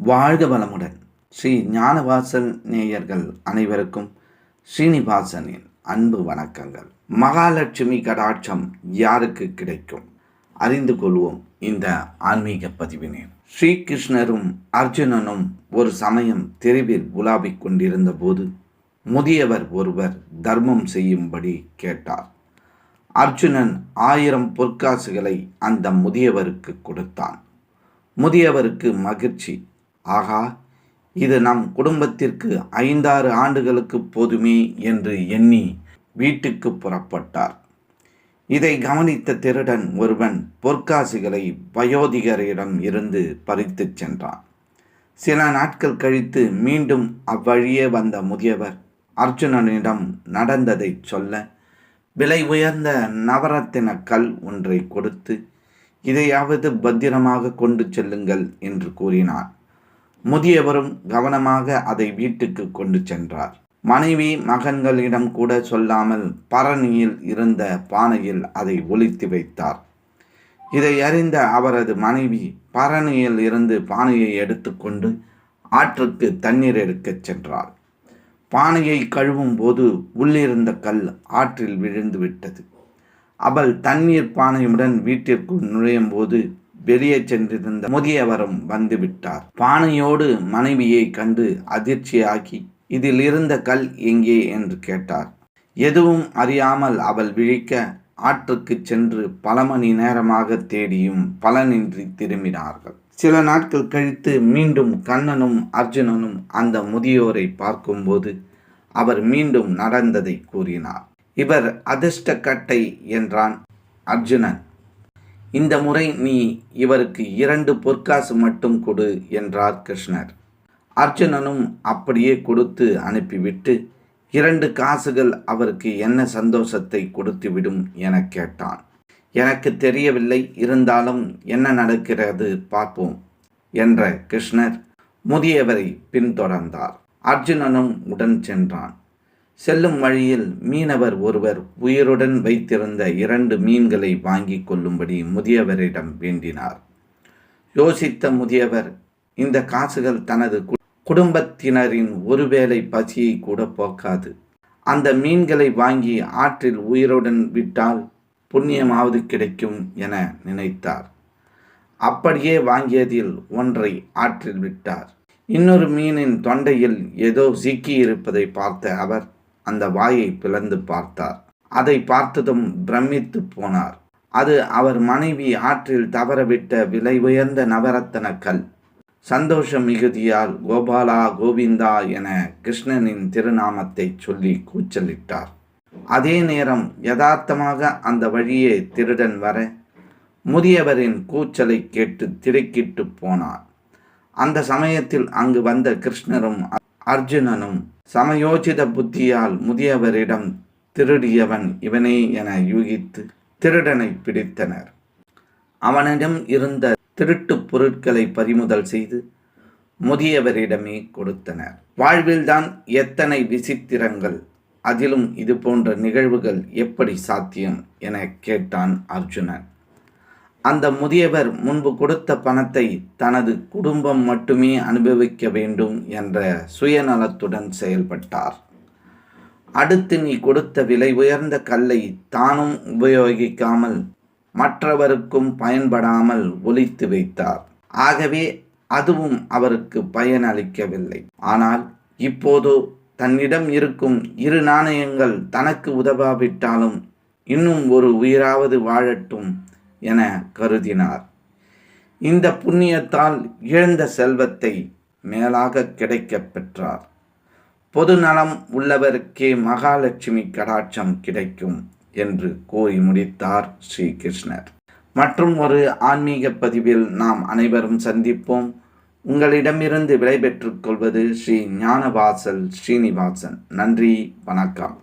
வாழ்க வளமுடன். ஸ்ரீ ஞானவாசல் நேயர்கள் அனைவருக்கும் ஸ்ரீனிவாசனின் அன்பு வணக்கங்கள். மகாலட்சுமி கடாட்சம் யாருக்கு கிடைக்கும்? அறிந்து கொள்வோம் இந்த ஆன்மீக பதிவினை. ஸ்ரீகிருஷ்ணரும் அர்ஜுனனும் ஒரு சமயம் தெருவில் உலாவிக் கொண்டிருந்த போது முதியவர் ஒருவர் தர்மம் செய்யும்படி கேட்டார். அர்ஜுனன் ஆயிரம் பொற்காசுகளை அந்த முதியவருக்கு கொடுத்தான். முதியவருக்கு மகிழ்ச்சி ஆகா இது நம் குடும்பத்திற்கு ஐந்தாறு ஆண்டுகளுக்கு போதுமே என்று எண்ணி வீட்டுக்கு புறப்பட்டார். இதை கவனித்த திருடன் ஒருவன் பொற்காசுகளை வயோதிகரிடம் இருந்து பறித்துச் சென்றான். சில நாட்கள் கழித்து மீண்டும் அவ்வழியே வந்த முதியவர் அர்ஜுனனிடம் நடந்ததை சொல்ல விலை உயர்ந்த நவரத்தின கல் ஒன்றை கொடுத்து இதையாவது பத்திரமாக கொண்டு செல்லுங்கள் என்று கூறினார். முதியவரும் கவனமாக அதை வீட்டுக்கு கொண்டு சென்றார். மனைவி மகன்களிடம் கூட சொல்லாமல் பரணியில் இருந்த பானையில் அதை ஒளித்து வைத்தார். இதை அறிந்த அவரது மனைவி பரணியில் இருந்து பானையை எடுத்துக்கொண்டு ஆற்றுக்கு தண்ணீர் எடுக்கச் சென்றார் பானையை கழுவும் போது உள்ளிருந்த கல் ஆற்றில் விழுந்து விட்டது. அவள் தண்ணீர் பானையுடன் வீட்டிற்குள் நுழையும் போது வெளியே சென்றிருந்த முதியவரும் வந்துவிட்டார். பானையோடு மனைவியை கண்டு அதிர்ச்சியாகி இதில் இருந்த கல் எங்கே என்று கேட்டார். எதுவும் அறியாமல் அவள் விழிக்க ஆற்றுக்கு சென்று பல மணி நேரமாக தேடியும் பலனின்றி திரும்பினார்கள். சில நாட்கள் கழித்து மீண்டும் கண்ணனும் அர்ஜுனனும் அந்த முதியோரை பார்க்கும்போது அவர் மீண்டும் நடந்ததை கூறினார். இவர் அதிர்ஷ்டக்கட்டை என்றான் அர்ஜுனன். இந்த முறை நீ இவருக்கு இரண்டு பொற்காசு மட்டும் கொடு என்றார் கிருஷ்ணர். அர்ஜுனனும் அப்படியே கொடுத்து அனுப்பிவிட்டு இரண்டு காசுகள் அவருக்கு என்ன சந்தோஷத்தை கொடுத்துவிடும் என கேட்டான். எனக்கு தெரியவில்லை இருந்தாலும் என்ன நடக்கிறது பார்ப்போம் என்ற கிருஷ்ணர் முதியவரை பின்தொடர்ந்தார். அர்ஜுனனும் உடன் சென்றான். செல்லும் வழியில் மீனவர் ஒருவர் உயிருடன் வைத்திருந்த இரண்டு மீன்களை வாங்கி கொள்ளும்படி முதியவரிடம் வேண்டினார். யோசித்த முதியவர் இந்த காசுகள் தனது குடும்பத்தினரின் ஒருவேளை பசியை கூட போக்காது. அந்த மீன்களை வாங்கி ஆற்றில் உயிருடன் விட்டால் புண்ணியமாவது கிடைக்கும் என நினைத்தார். அப்படியே வாங்கியதில் ஒன்றை ஆற்றில் விட்டார். இன்னொரு மீனின் தொண்டையில் ஏதோ சிக்கி இருப்பதை பார்த்த அவர் அந்த வாயை பிளந்து பார்த்தார். அதை பார்த்ததும் பிரமித்து போனார். அது அவர் மனைவி ஆற்றில் தவறவிட்ட விலை உயர்ந்த நவரத்தன கல். சந்தோஷ மிகுதியால் கோபாலா கோவிந்தா என கிருஷ்ணனின் திருநாமத்தை சொல்லி கூச்சலிட்டார். அதே நேரம் யதார்த்தமாக அந்த வழியே திருடன் வர முதியவரின் கூச்சலை கேட்டு திடுக்கிட்டு போனார். அந்த சமயத்தில் அங்கு வந்த கிருஷ்ணரும் அர்ஜுனனும் சமயோசித புத்தியால் முதியவரிடம் திருடியவன் இவனே என யூகித்து திருடனை பிடித்தனர். அவனிடம் இருந்த திருட்டு பொருட்களை பறிமுதல் செய்து முதியவரிடமே கொடுத்தனர். வாழ்வில்தான் எத்தனை விசித்திரங்கள் அதிலும் இது போன்ற நிகழ்வுகள் எப்படி சாத்தியம் என கேட்டான் அர்ஜுனன். அந்த முதியவர் முன்பு கொடுத்த பணத்தை தனது குடும்பம் மட்டுமே அனுபவிக்க வேண்டும் என்ற சுயநலத்துடன் செயல்பட்டார். அடுத்து நீ கொடுத்த விலை உயர்ந்த கல்லை தானும் உபயோகிக்காமல் மற்றவருக்கும் பயன்படாமல் ஒழித்து வைத்தார். ஆகவே அதுவும் அவருக்கு பயனளிக்கவில்லை ஆனால் இப்போதோ தன்னிடம் இருக்கும் இரு நாணயங்கள் தனக்கு உதவாவிட்டாலும் இன்னும் ஒரு உயிராவது வாழட்டும் என கருதினார். இந்த புண்ணியத்தால் இழந்த செல்வத்தை மேலாக கிடைக்கப் பெற்றார். பொது நலம் உள்ளவருக்கே மகாலட்சுமி கடாட்சம் கிடைக்கும் என்று கூறி முடித்தார் ஸ்ரீ கிருஷ்ணர் மற்றும் ஒரு ஆன்மீக பதிவில் நாம் அனைவரும் சந்திப்போம். உங்களிடமிருந்து விடைபெற்றுக் கொள்வது ஸ்ரீ ஞானவாசல் ஸ்ரீனிவாசன். நன்றி வணக்கம்.